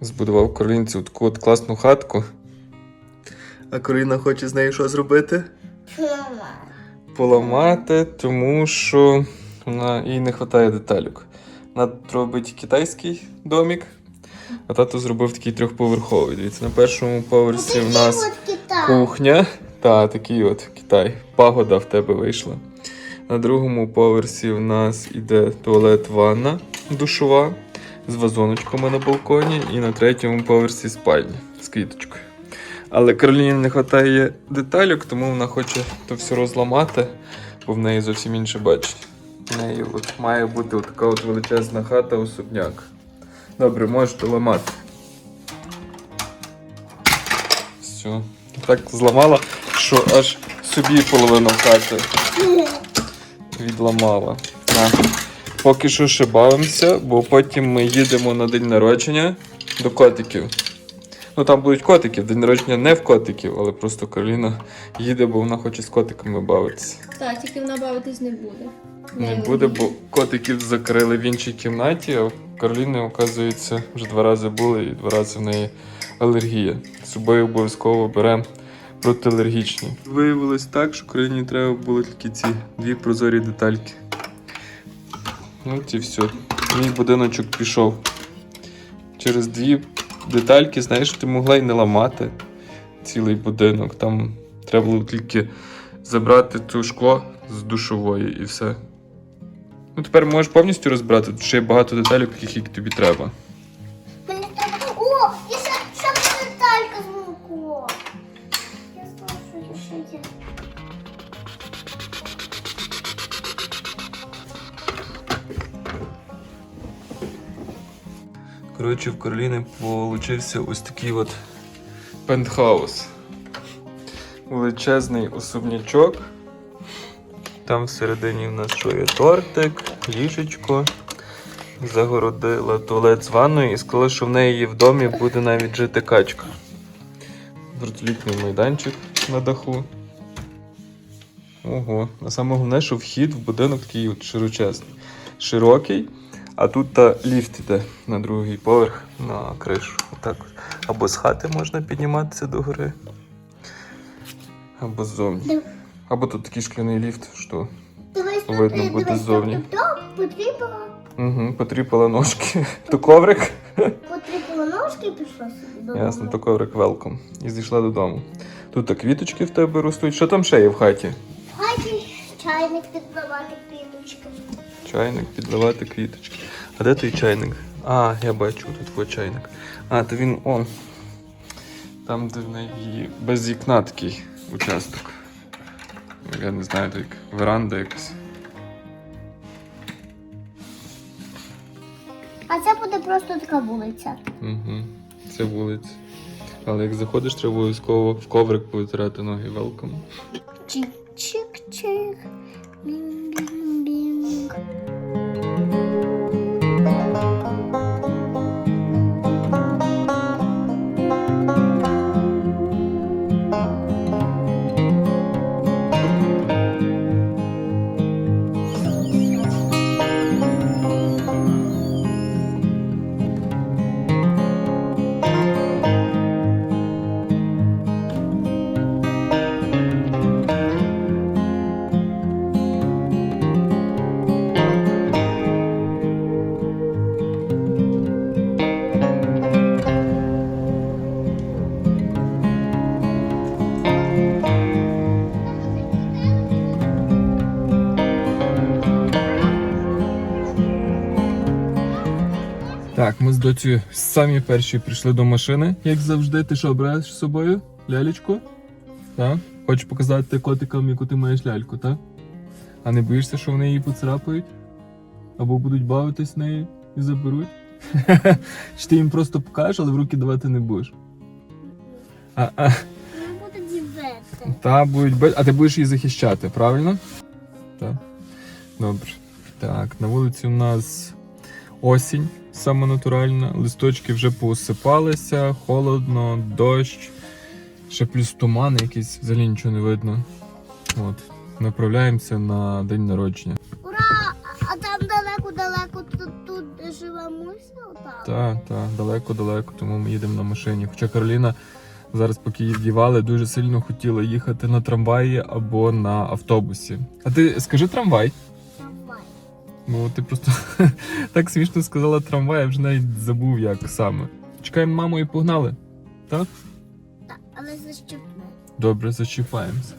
збудував Каролінці таку от класну хатку. А Кароліна хоче з нею що зробити? Мама. Поламати, тому що вона, їй не вистачає деталюк. Вона робить китайський домик, а тато зробив такий трьохповерховий. Дивіться, на першому поверсі в нас кухня. Та, такий от Китай. Пагода в тебе вийшла. На другому поверсі в нас іде туалет, ванна душова з вазоночками на балконі. І на третьому поверсі спальня з квіточкою. Але Кароліні не вистачає деталюк, тому вона хоче то все розламати, бо в неї зовсім інше бачить. В неї от має бути от така от величезна хата особняк. Добре, можете ламати. Все. Так зламала, що аж собі половину хати відламала. На. Поки що ще бавимося, бо потім ми їдемо на день народження до котиків. Ну там будуть котики, день народження не в котиків, але просто Кароліна їде, бо вона хоче з котиками бавитися. Так, тільки вона бавитись не буде. Не буде, бо котиків закрили в іншій кімнаті, а в Кароліни, оказується, вже два рази були і два рази в неї алергія. З собою обов'язково беремо протиалергічні. Виявилось так, що Кароліні треба було тільки ці дві прозорі детальки. Ну, і все. Мій будиночок пішов. Через дві детальки, знаєш, ти могла й не ламати цілий будинок. Там треба було тільки забрати ту шкло з душової і все. Ну, тепер можеш повністю розбирати, тут ще є багато деталей, яких тобі треба. Коротше, в Кароліни получився ось такий от пентхаус. Величезний особнячок. Там всередині в нас що є тортик, ліжечко. Загородила туалет з ванною і сказала, що в неї в домі буде навіть жити качка. Вертолітний майданчик на даху. Ого. А саме головне, що вхід в будинок такий от широчезний. Широкий. А тут та ліфт іде на другий поверх на кришу. Отак. Або з хати можна підніматися до гори, або ззовні. Або тут такий шкляний ліфт, що Видно буде ззовні. тут угу, потріпала ножки. То коврик. потрібно ножки і пішла собі додому. Ясно, то коврик велком. І зійшла додому. Тут так квіточки в тебе ростуть. Що там ще є в хаті? В хаті чайник підливати квіточки. Чайник, підливати квіточки. А де той чайник? А, я бачу, тут твій чайник. А, то він он. Там, де в неї без вікна такий участок. Я не знаю, то як веранда якась. А це буде просто така вулиця. Угу. Це вулиця. Але як заходиш, треба обов'язково в коврик повитирати ноги велком. Чик-чик-чик. 可能。Доцею самі перші прийшли до машини, як завжди. Ти що, береш з собою лялечку? Так? Хочеш показати котикам, яку ти маєш ляльку, так? А не боїшся, що вони її поцарапають? Або будуть бавитись нею і заберуть? Чи ти їм просто покажеш, але в руки давати не будеш? А, та будуть А ти будеш її захищати, правильно? Так. Добре. Так, на вулиці у нас осінь, саме натуральна. Листочки вже поосипалися, холодно, дощ. Ще плюс туман якийсь, взагалі нічого не видно. От. Направляємося на день народження. Ура! А там далеко-далеко тут, тут живе Муся. Так, так, далеко-далеко, тому ми їдемо на машині. Хоча Кароліна зараз, поки її вдівали, дуже сильно хотіла їхати на трамваї або на автобусі. А ти скажи. Трамвай. Ну, ти просто так смішно сказала трамвай, я вже навіть забув, як саме. Чекаємо маму і погнали. Так? Так, але защіпне. Добре, зачіпаємося.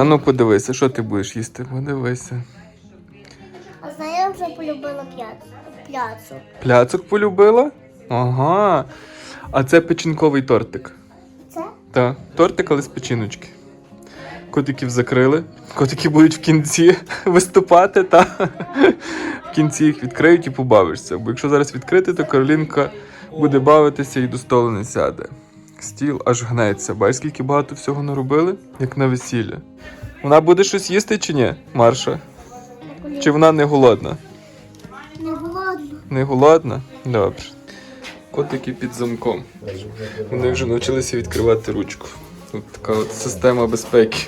Та ну подивися, що ти будеш їсти? Подивися. А знаю, я вже полюбила. Пляцу. Пляцок полюбила? Ага. А це печінковий тортик. Це? Так, тортик, але з печіночки. Котиків закрили. Котики будуть в кінці виступати, та в кінці їх відкриють і побавишся. Бо якщо зараз відкрити, то Каролінка буде бавитися і до столу не сяде. Стіл аж гнеться. Бачиш, скільки багато всього наробили, як на весілля. Вона буде щось їсти чи ні, Марша? Чи вона не голодна? Не голодна. Не голодна? Добре. Котики під замком. Вони вже навчилися відкривати ручку. Тут така от система безпеки.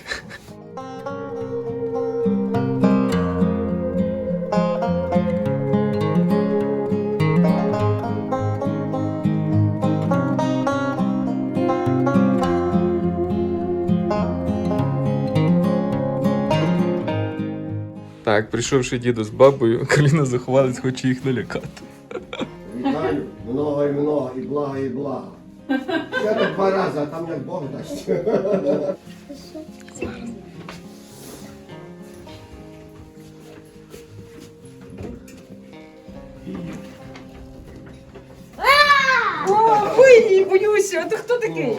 Так, прийшовши діду з бабою, Каліна заховалась, хоче їх налякати. Вітаю, много і много, і блага, і блага. Я так два рази, а там як Бог дасть. Ой, боюся, а ти хто такий?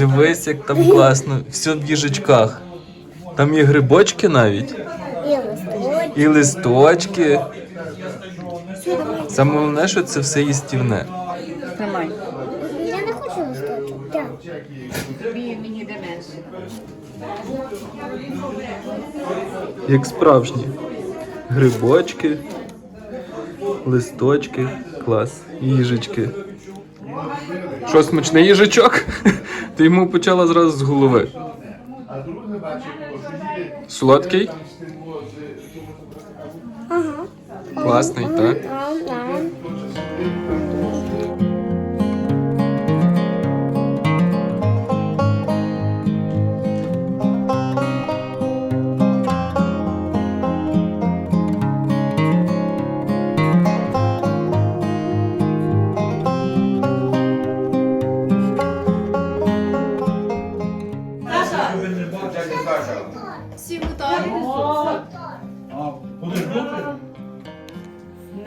Дивись, як там класно. Все в їжачках. Там є грибочки навіть, І листочки. Саме головне, що це все їстівне. Тримай. Я не хочу листочок. Так. Тобі мені де менше. Як справжні. Грибочки, листочки, клас. І їжачки. Що, смачний їжачок? Ти йому почала зразу з голови. Солодкий? Ага. Класний, так?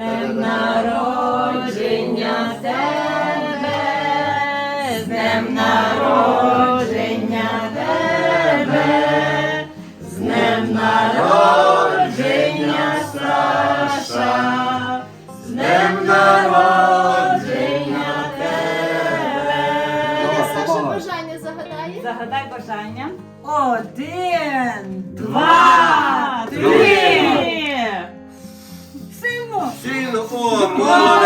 Днем народження тебе, з днем народження тебе, з днем народження Саша, з днем народження тебе. Саша бажання загадає. Загадай бажання. Один, два, три. Сильно. Сильно, о, молодець!